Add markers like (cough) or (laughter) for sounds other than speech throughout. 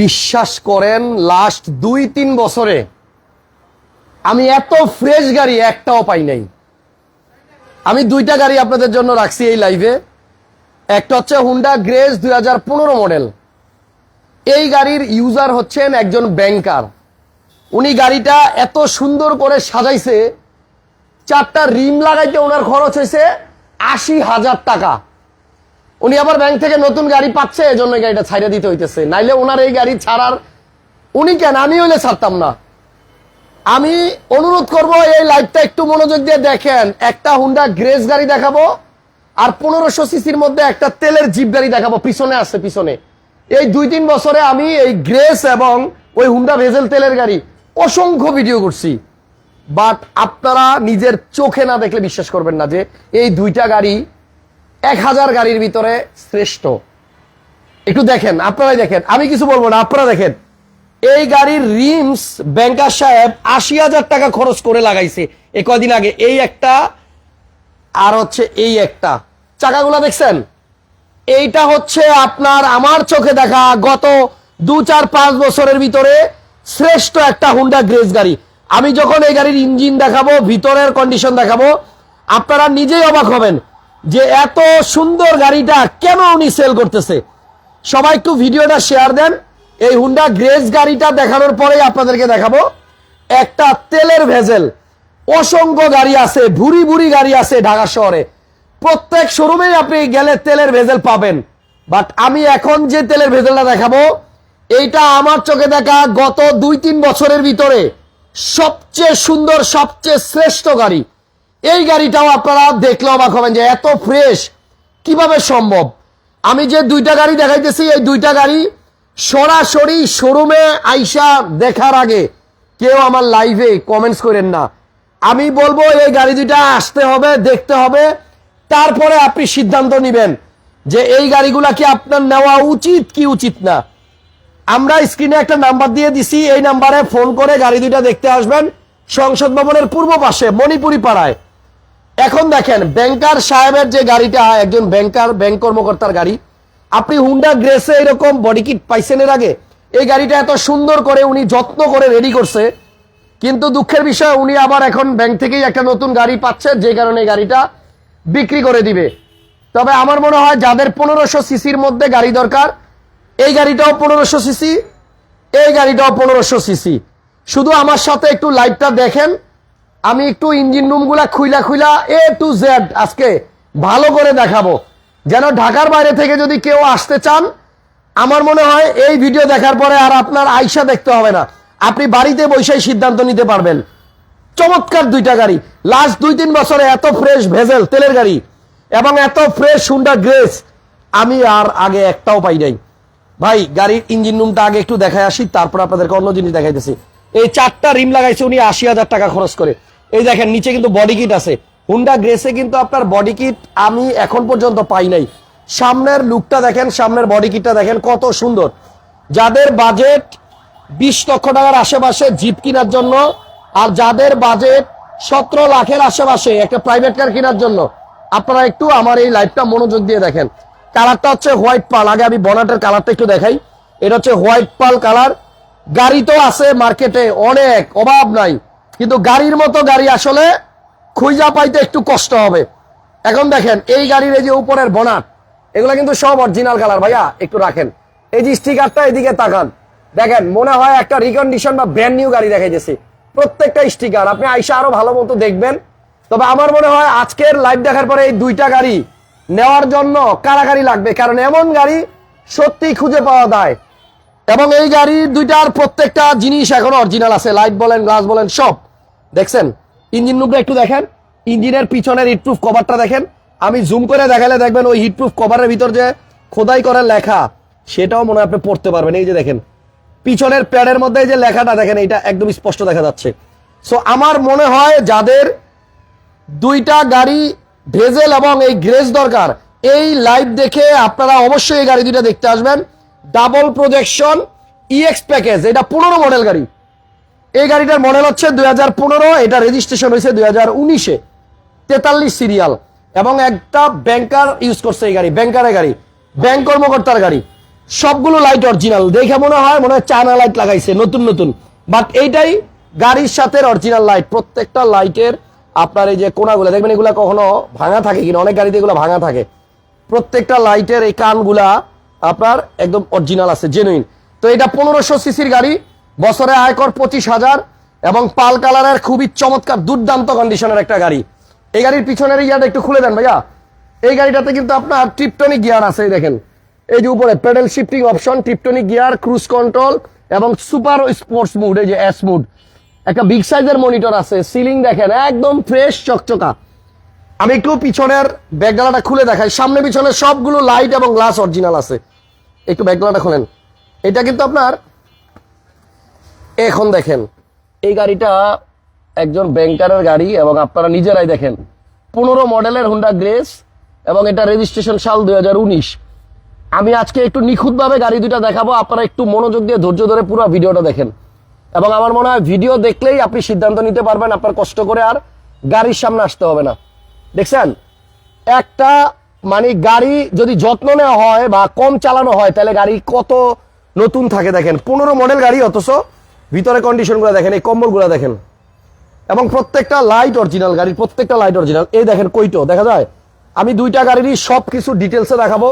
বিশ্বাস করেন লাস্ট দুই, তিন বছরে আমি এত ফ্রেশ গাড়ি একটাও পাই নাই। আমি দুইটা গাড়ি আপনাদের জন্য রাখছি এই লাইভে একটা হচ্ছে হুন্ডা গ্রেস দুই হাজার পনেরো মডেল এই গাড়ির ইউজার হচ্ছেন একজন ব্যাংকার উনি গাড়িটা এত সুন্দর করে সাজাইছে, চারটা রিম লাগাইতে ওনার খরচ হয়েছে আশি হাজার টাকা। উনি আবার ব্যাংক থেকে নতুন গাড়ি পাচ্ছে, এজন্য গাড়িটা ছাইড়ে দিতে হইতেছে। নাইলে ওনার এই গাড়ি ছাড়ার উনি কেন? আমি হইলে ছাড়তাম না। আমি অনুরোধ করব, এই লাইভটা একটু মনোযোগ দিয়ে দেখেন। একটা হুন্ডা গ্রেস গাড়ি দেখাবো, আর পনেরোশো সিসির মধ্যে একটা তেলের জিপ গাড়ি দেখাবো, পিছনে আসছে পিছনে। এই দুই তিন বছরে আমি এই গ্রেস এবং ওই হুন্ডা ভেজেল তেলের গাড়ি অসংখ্য ভিডিও করছি। বাট আপনারা নিজের চোখে না দেখলে বিশ্বাস করবেন না যে এই দুইটা গাড়ি এক হাজার গাড়ির ভিতরে শ্রেষ্ঠ। একটু দেখেন, আপনারাই দেখেন। আমি কিছু বলব না, আপনারা দেখেন। এই গাড়ির রিমস ব্যাংকার সাহেব আশি হাজার টাকা খরচ করে লাগাইছে। এ কদিন আগে এই একটা, আর হচ্ছে এই একটা। চাকাগুলা দেখছেন? এইটা হচ্ছে আপনার আমার চোখে দেখা গত দু চার পাঁচ বছরের ভিতরে শ্রেষ্ঠ একটা হুন্ডা গ্রেস গাড়ি। আমি যখন এই গাড়ির ইঞ্জিন দেখাবো, ভিতরের কন্ডিশন দেখাবো, আপনারা নিজেই অবাক হবেন। যে এত সুন্দর গাড়িটা কেন উনি সেল করতেছে? সবাই একটু ভিডিওটা শেয়ার দেন। এই হুন্ডা গ্রেস গাড়িটা দেখানোর পরেই আপনাদেরকে দেখাবো। একটা তেলের ভেজেল। অসংখ্য গাড়ি আছে, ভুরি ভুরি গাড়ি আছে ঢাকা শহরে। প্রত্যেক শোরুমেই আপনি গেলে তেলের ভেজেল পাবেন। বাট আমি এখন যে তেলের ভেজেলটা দেখাবো, এইটা আমার চোখে দেখা গত দুই তিন বছরের ভিতরে সবচেয়ে সুন্দর, সবচেয়ে শ্রেষ্ঠ গাড়ি। এই গাড়িটাও আপনারা দেখলে অবাক হবেন যে এত ফ্রেশ কীভাবে সম্ভব? আমি যে দুইটা গাড়ি দেখাইতেছি, এই দুইটা গাড়ি সরাসরি শোরুমে আইসা দেখার আগে কেউ আমার লাইভে কমেন্টস করেন না। আমি বলব, এই গাড়ি দুইটা আসতে হবে, দেখতে হবে। তারপরে আপনি সিদ্ধান্ত নেবেন যে এই গাড়িগুলা কি আপনার নেওয়া উচিত, কি উচিত না। আমরা স্ক্রিনে একটা নাম্বার দিয়ে দিছি, এই নাম্বারে ফোন করে গাড়ি দুইটা দেখতে আসবেন। সংসদ ভবনের পূর্ব পাশে, মণিপুরি পাড়ায়। এখন দেখেন ব্যাংকার সাহেবের যে গাড়িটা, একজন ব্যাংকার ব্যাংক কর্মকর্তার গাড়ি, আপনি হুন্ডা গ্রেসে এরকম বডি কিট পাইছেন এর আগে? এই গাড়িটা এত সুন্দর করে উনি যত্ন করে রেডি করছে, কিন্তু দুঃখের বিষয়, উনি আবার এখন ব্যাংক থেকেই একটা নতুন গাড়ি পাচ্ছে, যে কারণে গাড়িটা বিক্রি করে দিবে। তবে আমার মনে হয় যাদের পনেরোশো সিসির মধ্যে গাড়ি দরকার, এই গাড়িটাও পনেরোশো সিসি, এই গাড়িটাও পনেরোশো সিসি। শুধু আমার সাথে একটু লাইভটা দেখেন আমি একটু ইঞ্জিন রুমগুলা খুইলা খুইলা এ টু জেড আজকে ভালো করে দেখাবো। যেন ঢাকার বাইরে থেকে যদি কেউ আসতে চান, আমার মনে হয় এই ভিডিও দেখার পরে আর আপনার আইসা দেখতে হবে না। আপনি বাড়িতে বসেই সিদ্ধান্ত নিতে পারবেন। চমৎকার দুইটা গাড়ি। লাস্ট দুই তিন বছরে এত ফ্রেশ ভেজেল তেলের গাড়ি এবং এত ফ্রেশ হুন্ডা গ্রেস আমি আর আগে একটাও পাই নাই। ভাই, গাড়ির ইঞ্জিন রুমটা আগে একটু দেখায় আসি, তারপর আপনাদেরকে অন্য জিনিস দেখাইতেছি। এই চারটা রিম লাগাইছে উনি আশি হাজার টাকা খরচ করে। এই দেখেন, নিচে কিন্তু বডি কিট আছে। হুন্ডা গ্রেসে কিন্তু আপনার বডি কিট আমি এখন পর্যন্ত পাই নাই। সামনের লুকটা দেখেন, সামনের বডি কিটটা দেখেন, কত সুন্দর। যাদের বাজেট বিশ লক্ষ টাকার আশেপাশে জিপ কেনার জন্য, আর যাদের বাজেট সতেরো লাখের আশেপাশে একটা প্রাইভেট কার কেনার জন্য, আপনারা একটু আমার এই লাইভটা মনোযোগ দিয়ে দেখেন। কালারটা হচ্ছে হোয়াইট পাল আগে আমি বনাটের কালারটা একটু দেখাই। এটা হচ্ছে হোয়াইট পাল কালার গাড়ি তো আছে মার্কেটে অনেক, অভাব নাই। কিন্তু গাড়ির মতো গাড়ি আসলে খুঁজা পাইতে একটু কষ্ট হবে। এখন দেখেন, এই গাড়ির এই যে উপরের বনাট, এগুলো কিন্তু সব অরিজিনাল কালার ভাইয়া, একটু রাখেন। এই যে স্টিকারটা এদিকে তাকান। দেখেন, মনে হয় একটা রিকন্ডিশন বা ব্র্যান্ড নিউ গাড়ি দেখাইতেছি। প্রত্যেকটা স্টিকার আপনি আইসা আরও ভালো মতো দেখবেন। তবে আমার মনে হয় আজকের লাইভ দেখার পরে এই দুইটা গাড়ি নেওয়ার জন্য কারাগারি লাগবে, কারণ এমন গাড়ি সত্যি খুঁজে পাওয়া যায়। এবং এই গাড়ির দুইটার প্রত্যেকটা জিনিস এখন অরিজিনাল আছে। লাইট বলেন গ্লাস বলেন, সব। দেখছেন? ইঞ্জিন রুমটা একটু দেখেন। ইঞ্জিনের পিছনের হিটপ্রুফ কভারটা দেখেন। আমি জুম করে দেখালে দেখবেন ওই হিটপ্রুফ কভারের ভিতর যে খোদাই করে লেখা, সেটাও মনে আপনি পড়তে পারবেন। এই যে দেখেন, পিছনের প্যাডের মধ্যে যে লেখাটা দেখেন এটা একদম স্পষ্ট দেখা যাচ্ছে। সো আমার মনে হয় যাদের দুইটা গাড়ি ভেজেল এবং এই গ্রেস দরকার, এই লাইভ দেখে আপনারা অবশ্যই এই গাড়ি দুইটা দেখতে আসবেন। ডাবল প্রজেকশন ইএক্স প্যাকেজ এটা পনেরো মডেল গাড়ি। এই গাড়িটার মডেল হচ্ছে দুই হাজার পনেরো, এটা রেজিস্ট্রেশন হয়েছে দুই হাজার উনিশে। তেতাল্লিশ সিরিয়াল এবং একটা ব্যাংকার ইউজ করছে এই গাড়ি ব্যাংকারের গাড়ি ব্যাংক কর্মকর্তার গাড়ি। সবগুলো লাইট অরিজিনাল দেখে মনে হয় মনে হয় চায়না লাইট লাগাইছে, নতুন নতুন। বাট এইটাই গাড়ির সাথে অরিজিনাল লাইট প্রত্যেকটা লাইটের আপনার এই যে কোনাগুলো, দেখবেন এগুলা কখনো ভাঙা থাকে কিনা? অনেক গাড়িতে এগুলো ভাঙা থাকে। প্রত্যেকটা লাইটের এই কানগুলা আপনার একদম অরিজিনাল আছে জেনুইন তো এটা পনেরোশো সিসির গাড়ি, বছরে আয়কর পঁচিশ হাজার, এবং পাল কালারের খুবই চমৎকার, দুর্দান্ত কন্ডিশনের একটা গাড়ি। এই গাড়ির পিছনের ইয়াটা একটু খুলে দেন ভাইয়া। এই গাড়িটাতে কিন্তু আপনার ট্রিপটনিক গিয়ার আছে দেখেন। এই যে উপরে paddle shifting option tiptronic gear cruise control এবং সুপার স্পোর্টস মুড এই যে এস মুড একটা বিগ সাইজের মনিটর আছে সিলিং দেখেন, একদম ফ্রেশ চকচকা। আমি একটু পিছনের ব্যাকডালাটা খুলে দেখাই। সামনে পিছনে সবগুলো লাইট এবং গ্লাস অরিজিনাল আছে। একটু ব্যাকডালাটা খোলেন। এটা কিন্তু আপনার, এখন দেখেন, এই গাড়িটা একজন ব্যাংকারের গাড়ি এবং আপনারা নিজেরাই দেখেন। পনেরো মডেলের হুন্ডা গ্রেস এবং এটা রেজিস্ট্রেশন সাল দুই হাজার উনিশ। আমি আজকে একটু নিখুঁতভাবে গাড়ি দুইটা দেখাবো, আপনারা একটু মনোযোগ দিয়ে ধৈর্য ধরে পুরো ভিডিওটা দেখেন। এবং আমার মনে হয় ভিডিও দেখলেই আপনি সিদ্ধান্ত নিতে পারবেন, আপনার কষ্ট করে আর গাড়ির সামনে আসতে হবে না। দেখছেন? একটা মানে গাড়ি যদি যত্ন নেওয়া হয় বা কম চালানো হয়, তাহলে গাড়ি কত নতুন থাকে দেখেন। পনেরো মডেল গাড়ি অথচ ভিতরে কন্ডিশনগুলো দেখেন, এই কম্বলগুলো দেখেন। এবং প্রত্যেকটা লাইট অরিজিনাল গাড়ির, প্রত্যেকটা লাইট অরিজিনাল এই দেখেন কইটো দেখা যায়? আমি দুইটা গাড়িরই সব কিছু ডিটেলসে দেখাবো।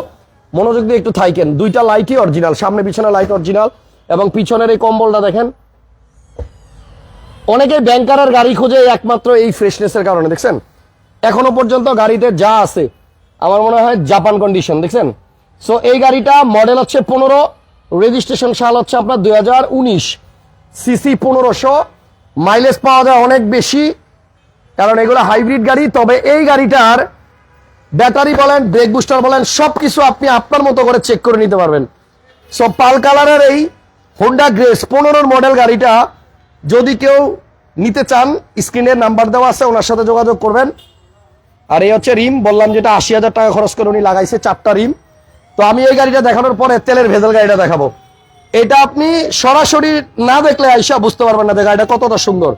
মনোযোগ দিয়ে একটু থাইকেন। দুইটা লাইটই অরিজিনাল সামনে পিছনে লাইট অরিজিনাল এবং পিছনের এই কম্বলটা দেখেন। অনেকে ব্যাংকারের গাড়ি খোঁজে একমাত্র এই ফ্রেশনেসের কারণে, দেখছেন? এখনও পর্যন্ত গাড়িতে যা আছে, আমার মনে হয় জাপান কন্ডিশন দেখছেন? সো এই গাড়িটা মডেল হচ্ছে পনেরো রেজিস্ট্রেশন সাল হচ্ছে আপনার দুই হাজার উনিশ। সিসি পনেরোশো মাইলেজ পাওয়া যায় অনেক বেশি, কারণ এগুলো হাইব্রিড গাড়ি, তবে এই গাড়িটার ব্যাটারি বলেন ব্রেক বুস্টার বলেন, সবকিছু আপনি আপনার মতো করে চেক করে নিতে পারবেন। সো পাল কালারের এই হোন্ডা গ্রেস পনেরোর মডেল গাড়িটা, যদি কেউ নিতে চান স্ক্রিনের নাম্বার দেওয়া আছে, ওনার সাথে যোগাযোগ করবেন। আর এই হচ্ছে রিম, বললাম যেটা আশি হাজার টাকা খরচ করে উনি লাগাইছে চারটা রিম। তো আমি এই গাড়িটা দেখানোর পরে তেলের ভেজাল গাড়িটা দেখাবো। এটা আপনি সরাসরি না দেখলে আইসা বুঝতে পারবেন না গাড়িটা কতটা সুন্দর।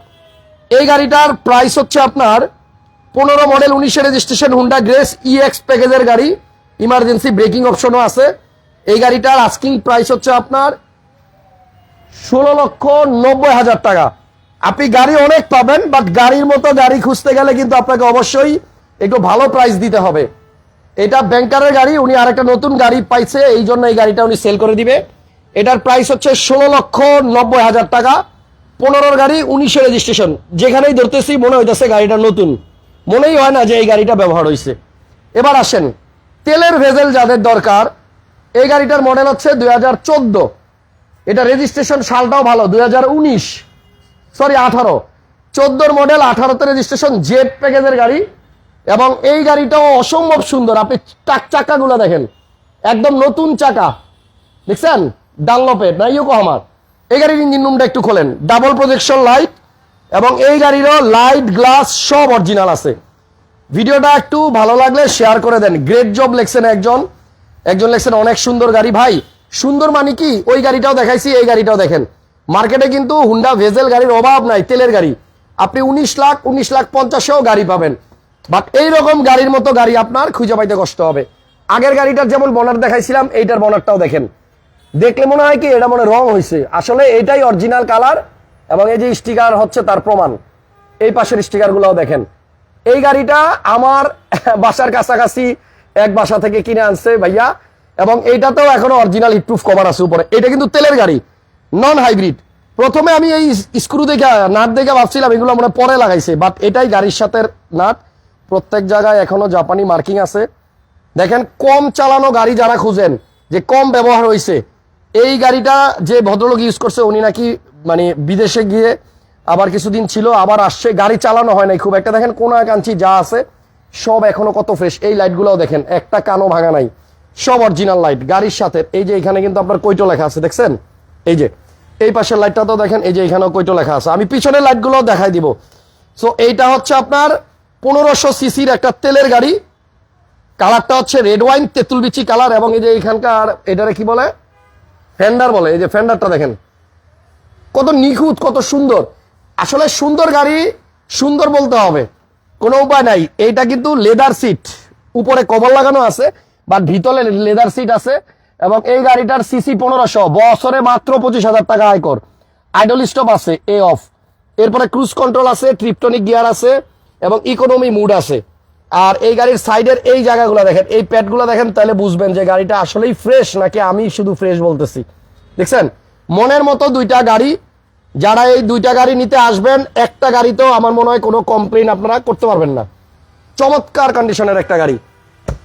এই গাড়িটার প্রাইস হচ্ছে আপনার পনেরো মডেল উনিশে রেজিস্ট্রেশন হুন্ডা গ্রেস ইএক্স প্যাকেজের গাড়ি। ইমার্জেন্সি ব্রেকিং অপশনও আছে। এই গাড়িটার আস্কিং প্রাইস হচ্ছে আপনার ষোলো লক্ষ নব্বই হাজার টাকা। আপনি গাড়ি অনেক পাবেন বাট গাড়ির মতো গাড়ি খুঁজতে গেলে কিন্তু আপনাকে অবশ্যই একটু ভালো প্রাইস দিতে হবে। এটা ব্যাংকারের গাড়ি, উনি আরেকটা নতুন গাড়ি পাইছে, এই জন্য এই গাড়িটা উনি সেল করে দিবে। এটার প্রাইস হচ্ছে ষোলো লক্ষ নব্বই হাজার টাকা। পনেরোর গাড়ি উনিশে রেজিস্ট্রেশন যেখানেই ধরতেছি, মনে হইতেছে গাড়িটা নতুন। মনেই হয় না যে এই গাড়িটা ব্যবহার হয়েছে এবার আসেন, তেলের ভেজেল যাদের দরকার, এই গাড়িটার মডেল হচ্ছে দুই হাজার চোদ্দ। এটা রেজিস্ট্রেশন সালটাও ভালো, দুই হাজার উনিশ। সরি আঠারো। চোদ্দোর মডেল আঠারোতে রেজিস্ট্রেশন জেড প্যাকেজের গাড়ি। এবং এই গাড়িটাও অসম্ভব সুন্দর। আপনি চাক চাকাগুলো দেখেন। একদম নতুন চাকা। দেখছেন? ডানলপের, না আমার এই গাড়ির ইঞ্জিন রুমটা একটু খোলেন। ডাবল প্রজেকশন লাইট এবং এই গাড়িরও লাইট, গ্লাস সব অরিজিনাল আছে। ভিডিওটা একটু ভালো লাগলে শেয়ার করে দেন। গ্রেট জব লেখছেন একজন। একজন লেখছেন, অনেক সুন্দর গাড়ি ভাই। সুন্দর মানে কি? ওই গাড়িটাও দেখাইছি, এই গাড়িটাও দেখেন। মার্কেটে কিন্তু হুন্ডা ভেজেল গাড়ির অভাব নাই, তেলের গাড়ি। আপনি উনিশ লাখ উনিশ লাখ পঞ্চাশেও গাড়ি পাবেন। বাট এইরকম গাড়ির মতো গাড়ি আপনার খুঁজে পাইতে কষ্ট হবে। আগের গাড়িটার যেমন বনার দেখাইছিলাম, এইটার বনারটাও দেখেন। দেখলে মনে হয় কি, এটা মনে রং হয়েছে আসলে এটাই অরিজিনাল কালার এবং এই যে স্টিকার হচ্ছে তার প্রমাণ। এই পাশের স্টিকার গুলাও দেখেন। এই গাড়িটা আমার (laughs) বাসার কাছাকাছি এক বাসা থেকে কিনে আনছে ভাইয়া, এবং এইটাতেও এখনও অরিজিনাল হিটপ্রুফ কভার আছে উপরে। এটা কিন্তু তেলের গাড়ি নন হাইব্রিড প্রথমে আমি এই স্ক্রু দেখে, নাট দেখে ভাবছিলাম, এগুলো মনে পরে লাগাইছে বাট এটাই গাড়ির সাথে নাট। প্রত্যেক জায়গায় এখনও জাপানি মার্কিং আছে। দেখেন, কম চালানো গাড়ি যারা খুঁজেন, যে কম ব্যবহার হয়েছে এই গাড়িটা যে ভদ্রলোক ইউজ করছে, উনি নাকি মানে বিদেশে গিয়ে আবার কিছুদিন ছিল, আবার আসছে, গাড়ি চালানো হয় নাই খুব। একটা দেখেন কোন কাঞ্চি যা আছে, সব এখনও কত ফ্রেশ এই লাইটগুলোও দেখেন, একটা কানও ভাঙা নাই। সব অরিজিনাল লাইট গাড়ির সাথে। এই যে এখানে কিন্তু আপনার কৈটো লেখা আছে, দেখছেন? এই যে, এই পাশের লাইটটা তো দেখেন, এই যে এখানেও কৈটো লেখা আছে। আমি পিছনের লাইটগুলো দেখাই দিব। সো এইটা হচ্ছে আপনার পনেরোশো সিসির একটা তেলের গাড়ি। কালারটা হচ্ছে রেড ওয়াইন, তেঁতুল বিচি কালার এবং এই যে এখানকার এটারে কি বলে? ফেন্ডার বলে, এই যে ফেন্ডারটা দেখেন। কত নিখুঁত, কত সুন্দর। আসলে সুন্দর গাড়ি, সুন্দর বলতে হবে। কোনো উপায় নাই। এইটা কিন্তু লেদার সিট উপরে কভার লাগানো আছে বাট ভিতরে লেদার সিট আছে। এবং এই গাড়িটার সিসি পনেরোশো, বছরে মাত্র পঁচিশ হাজার টাকা আয়কর। আইডল স্টপ আছে এ অফ এরপরে ক্রুজ কন্ট্রোল আছে ট্রিপটনিক গিয়ার আছে। এবং ইকোনমি মুড আছে। আর এই গাড়ির সাইডের এই জায়গাগুলো দেখেন, এই প্যাডগুলো দেখেন, তাহলে বুঝবেন যে গাড়িটা আসলেই ফ্রেশ নাকি আমি শুধু ফ্রেশ বলতেছি। দেখছেন? মনের মতো দুইটা গাড়ি, যারা এই দুইটা গাড়ি নিতে আসবেন, একটা গাড়িতেও আমার মনে হয় কোনো কমপ্লেন আপনারা করতে পারবেন না। চমৎকার কন্ডিশনের একটা গাড়ি।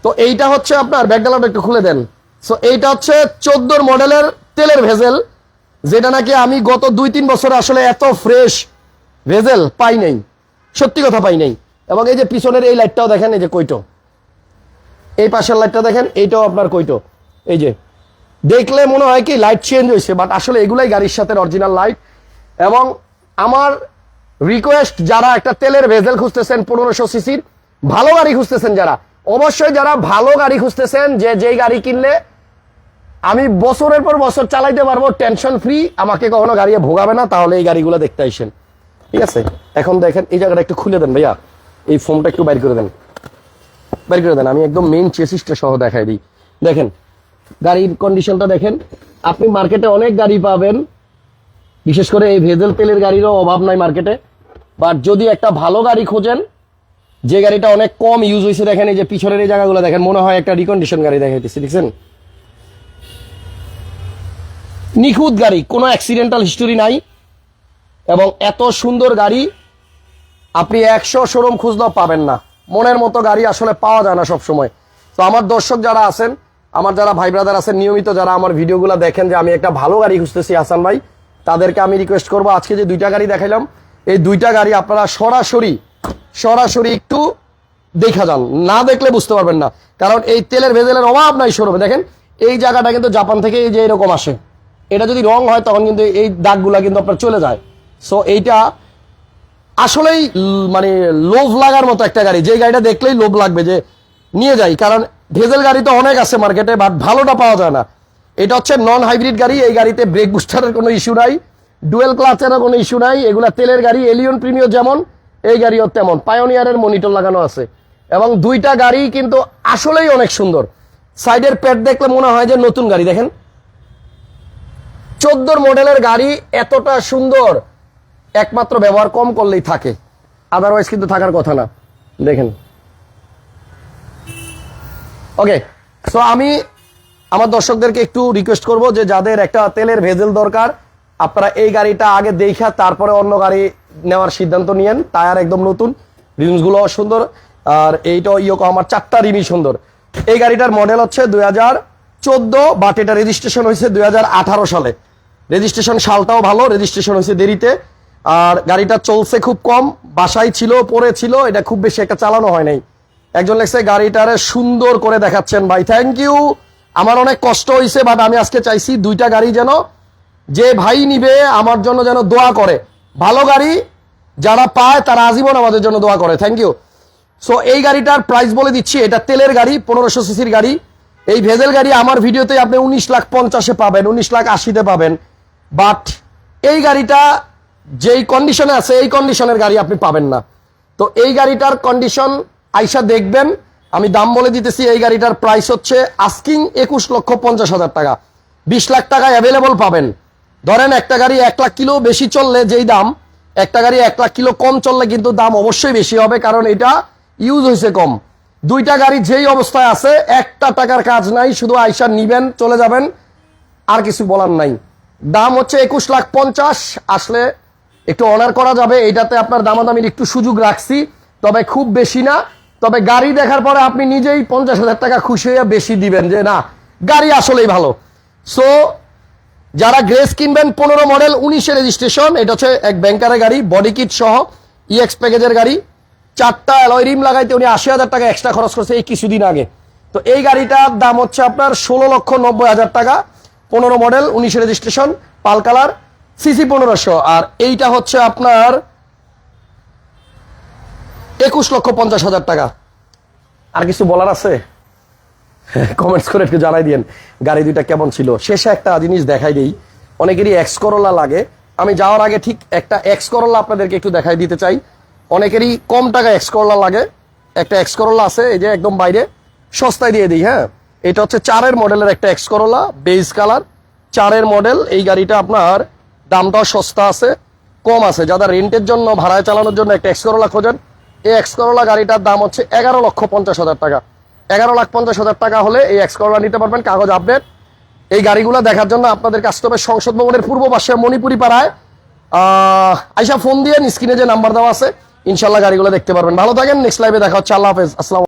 তো এইটা হচ্ছে আপনার ব্যাকডালাটা একটু খুলে দেন। সো এইটা হচ্ছে চোদ্দোর মডেলের তেলের ভেজেল, যেটা নাকি আমি গত দুই তিন বছর আসলে এত ফ্রেশ ভেজেল পাই নাই। সত্যি কথা পাই নাই। এবং এই যে পিছনের এই লাইটটাও দেখেন, এই যে কইটো। এই পাশের লাইটটা দেখেন, এইটাও আপনার কইটো। এই যে, দেখলে মনে হয় কি লাইট চেঞ্জ হয়েছে বাট আসলে এগুলাই গাড়ির সাথে অরিজিনাল লাইট এবং আমার রিকোয়েস্ট যারা একটা তেলের ভেজেল খুঁজতেছেন, পনেরোশো সিসির ভালো গাড়ি খুঁজতেছেন যারা, অবশ্যই যারা ভালো গাড়ি খুঁজতেছেন, যে যেই গাড়ি কিনলে আমি বছরের পর বছর চালাইতে পারব টেনশন ফ্রি আমাকে কখনো গাড়ি ভোগাবে না, তাহলে এই গাড়িগুলো দেখতে আইসেন। ঠিক আছে? এখন দেখেন এই জায়গাটা একটু খুলে দেন ভাইয়া। এই ফোমটা একটু বাইর করে দেন। বাইর করে দেন, আমি একদম মেইন চেসিসটা সহ দেখাই দিই। দেখেন, গাড়ির কন্ডিশনটা দেখেন। আপনি মার্কেটে অনেক গাড়ি পাবেন। বিশেষ করে এই ভেজেল তেলের গাড়িরও অভাব নাই মার্কেটে বাট যদি একটা ভালো গাড়ি খোঁজেন, যে গাড়িটা অনেক কম ইউজ হয়েছে দেখেন এই যে পিছনের এই জায়গাগুলো, দেখেন মনে হয় একটা রিকন্ডিশন গাড়ি দেখাইতেছে, দেখছেন? নিখুঁত গাড়ি, কোনো অ্যাক্সিডেন্টাল হিস্টোরি নাই। এবং এত সুন্দর গাড়ি আপনি একশো শোরুম খুঁজলেও পাবেন না। মনের মতো গাড়ি আসলে পাওয়া যায় না সব সময় তো আমার দর্শক যারা আছেন, আমার যারা ভাই ব্রাদার আছেন, নিয়মিত যারা আমার ভিডিওগুলো দেখেন যে আমি একটা ভালো গাড়ি খুঁজতেছি, হাসান ভাই, তাদেরকে আমি রিকোয়েস্ট করব, আজকে যে দুইটা গাড়ি দেখাইলাম, এই দুইটা গাড়ি আপনারা সরাসরি সরাসরি একটু দেখা যান। না দেখলে বুঝতে পারবেন না। কারণ এই তেলের ভেজেলের অভাব নাই শোরুমে। দেখেন, এই জায়গাটা কিন্তু জাপান থেকে এই যে এরকম আসে। এটা যদি রং হয়, তখন কিন্তু এই দাগগুলা কিন্তু আপনার চলে যায়। সো এইটা আসলেই মানে লোভ লাগার মতো একটা গাড়ি। যে গাড়িটা দেখলেই লোভ লাগবে যে নিয়ে যাই। কারণ ভেজেল গাড়ি তো অনেক আছে মার্কেটে বাট ভালোটা পাওয়া যায় না। এটা হচ্ছে নন হাইব্রিড গাড়ি। এই গাড়িতে ব্রেক বুস্টারের কোনো ইস্যু নাই। ডুয়েল ক্লাচেরও কোনো ইস্যু নাই। এগুলা তেলের গাড়ি এলিয়ন প্রিমিও যেমন, এই গাড়িও তেমন। পায়োনিয়ারের মনিটর লাগানো আছে। এবং দুইটা গাড়ি কিন্তু আসলেই অনেক সুন্দর। সাইডের প্যাড দেখলে মনে হয় যে নতুন গাড়ি। দেখেন, চোদ্দোর মডেলের গাড়ি এতটা সুন্দর। একমাত্র ব্যবহার কম করলেই থাকে। আদারওয়াইজ কিন্তু থাকার কথা না। দেখেন। ওকে সো আমি আমার দর্শকদেরকে একটু রিকোয়েস্ট করব যে যাদের একটা তেলের ভেজেল দরকার, আপনারা এই গাড়িটা আগে দেখা তারপরে অন্য গাড়ি নেওয়ার সিদ্ধান্ত নিয়েন। টায়ার একদম নতুন রিমসগুলো সুন্দর, আর এইটা ইয়োকো আমার চারটা রিমই সুন্দর। এই গাড়িটার মডেল হচ্ছে দুই হাজার চোদ্দ বাট এটা রেজিস্ট্রেশন হয়েছে দুই হাজার আঠারো সালে। রেজিস্ট্রেশন সালটাও ভালো রেজিস্ট্রেশন হয়েছে দেরিতে। আর গাড়িটা চলছে খুব কম, বাসায় ছিল, পরে ছিল, এটা খুব বেশি একটা চালানো হয় নাই। একজন লেগছে গাড়িটারে সুন্দর করে দেখাচ্ছেন ভাই থ্যাংক ইউ আমার অনেক কষ্ট হয়েছে বাট আমি আজকে চাইছি দুইটা গাড়ি যেন যে ভাই নিবে, আমার জন্য যেন দোয়া করে। ভালো গাড়ি, যারা পায় তারা আজীবন আমাদের জন্য দোয়া করে থ্যাংক ইউ সো এই গাড়িটার প্রাইস বলে দিচ্ছি, এটা তেলের গাড়ি, পনেরোশো সিসির গাড়ি। এই ভেজেল গাড়ি আমার ভিডিওতে আপনি উনিশ লাখ পঞ্চাশে পাবেন, উনিশ লাখ আশিতে পাবেন। বাট এই গাড়িটা যেই কন্ডিশনে আছে, এই কন্ডিশনের গাড়ি আপনি পাবেন না। তো এই গাড়িটার কন্ডিশন আইসা দেখবেন। আমি দাম বলে দিতেছি, এই গাড়িটার প্রাইস হচ্ছে আস্কিং একুশ লক্ষ পঞ্চাশ হাজার টাকা। বিশ লাখ টাকা অ্যাভেলেবল পাবেন। ধরেন একটা গাড়ি এক লাখ কিলো বেশি চললে যেই দাম, একটা গাড়ি এক লাখ কিলো কম চললে কিন্তু দাম অবশ্যই বেশি হবে, কারণ এটা ইউজ হয়েছে কম। দুইটা গাড়ি যেই অবস্থায় আছে, একটা টাকার কাজ নাই, শুধু আইসা নিবেন, চলে যাবেন। আর কিছু বলার নাই। দাম হচ্ছে একুশ লাখ পঞ্চাশ, আসলে একটু অনার করা যাবে এটাতে আপনার দামাদামির একটু সুযোগ রাখছি। তবে খুব বেশি না। তবে গাড়ি দেখার পরে আপনি নিজেই পঞ্চাশ হাজার টাকা খুশি হয়ে বেশি দিবেন যে না, গাড়ি আসলেই ভালো। সো যারা গ্রেস কিনবেন, পনেরো মডেল উনিশে রেজিস্ট্রেশন এটা হচ্ছে এক ব্যাংকারের গাড়ি বডি কিট সহ ইএক্স প্যাকেজের গাড়ি। চারটা অ্যালয় রিম লাগাইতে উনি আশি হাজার টাকা এক্সট্রা খরচ করছে এই কিছুদিন আগে। তো এই গাড়িটার দাম হচ্ছে আপনার ষোলো লক্ষ নব্বই হাজার টাকা। পনেরো মডেল উনিশে রেজিস্ট্রেশন পাল কালার। সিসি পনেরোশো, আর এইটা হচ্ছে আপনার একুশ লক্ষ পঞ্চাশ হাজার টাকা। আর কিছু বলার আছে? (laughs) কমেন্টস করে একটু জানাই দিয়েন, গাড়ি দুইটা কেমন ছিল? শেষে একটা জিনিস দেখাই দিই, অনেকেরই এক্স করোলা লাগে। আমি যাওয়ার আগে ঠিক একটা এক্স করোলা আপনাদেরকে একটু দেখাই দিতে চাই। অনেকেরই কম টাকা এক্স করোলা লাগে। একটা এক্স করোলা আছে, এই যে একদম বাইরে, সস্তায় দিয়ে দিই হ্যাঁ? এটা হচ্ছে চারের মডেলের একটা এক্স করোলা বেজ কালার চারের মডেল এই গাড়িটা আপনার দামটাও সস্তা আছে, কম আছে। যারা রেন্টের জন্য, ভাড়ায় চালানোর জন্য একটা এক্স করোলা খোঁজেন, এই এক্স করোলা গাড়িটার দাম হচ্ছে এগারো লক্ষ পঞ্চাশ হাজার টাকা। এগারো লাখ পঞ্চাশ হাজার টাকা হলে এই এক্স করোলা নিতে পারবেন, কাগজ আপডেট এই গাড়িগুলো দেখার জন্য আপনাদের কাস্টমের সংসদ ভবনের পূর্ব পাশে মণিপুরি পাড়ায় আইসা ফোন দিয়ে স্ক্রিনে যে নাম্বার দেওয়া আছে, ইনশাল্লাহ গাড়িগুলো দেখতে পারবেন। ভালো থাকেন নেক্সট লাইভে দেখা হচ্ছে। আল্লাহ হাফেজ। আসসালাম